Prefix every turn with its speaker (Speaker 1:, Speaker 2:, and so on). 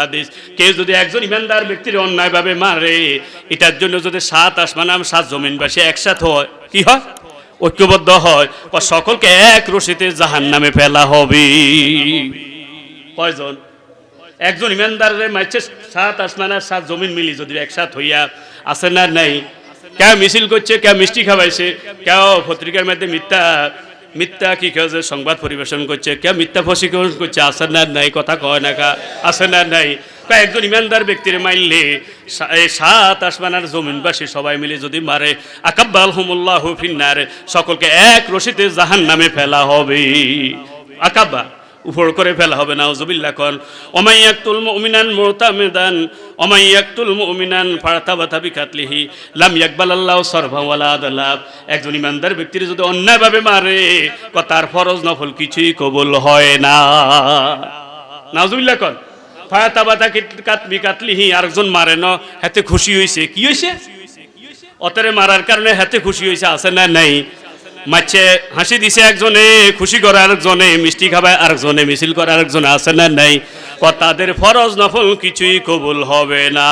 Speaker 1: হাদিস, কেউ যদি একজন ইমানদার ব্যক্তির অন্যায়ভাবে মারে, এটার জন্য যদি সাত আসমান সাত জমিনবাসী একসাথে হয়, কি হয়? ঐক্যবদ্ধ হয়। ও সকলকে এক রশিতে জাহান্নামে ফেলা হবে। কয়জন? একজন ইমানদারের মাইছে সাত আসমান আর সাত জমিন মিলি যদি একসাথ হইয়া আছে না নাই? কেউ মিছিল করছে, কেউ মিষ্টি খাওয়াইছে, কেউ পত্রিকার মধ্যে মিথ্যা মিথ্যা কি যে সংবাদ পরিবেশন করছে। কেউ মিথ্যা প্রশিক্ষণ করছে? আছে না নাই? কথা কয় না কা আছে না নাই? একজন ইমানদার ব্যক্তির মাইলে সা- এই সাত আসমানার জমিনবাসী সবাই মিলে যদি মারে আকাব্বাল হুমুল্লাহ ফিন্নার, সকলকে এক রশিতে জাহান নামে ফেলা হবে। আকাব্বা উপর করে ফেলা হবে না ওজুবিল্লা কন অমাইয়াকুল মুমিনান মুতামিদান অমাইয়াকুল মুমিনান ফাতাবাতা বিকাতলিহি, লাম ইয়াকবাল আল্লাহ সরভাওয়ালা আদালাব। একজন ইমানদার ব্যক্তির যদি অন্যায়ভাবে মারে তার ফরজ নফল কিছুই কবুল হয় না। নাজুবিল্লা কন। ফাতাবাতা কাত বিকাতলিহি, আরেকজন মারে ন, হাতে খুশি হইছে। কি হইছে? অতরে মারার কারণে হাতে খুশি হয়েছে আছে না নাই? মাছে হাসি দিছে একজনে, খুশি করে আরেকজনে, মিষ্টি খাবায় আরেকজনে, মিছিল করে আরেকজনে আছে না নাই? তাদের ফরজ নফল কিছুই কবুল হবে না।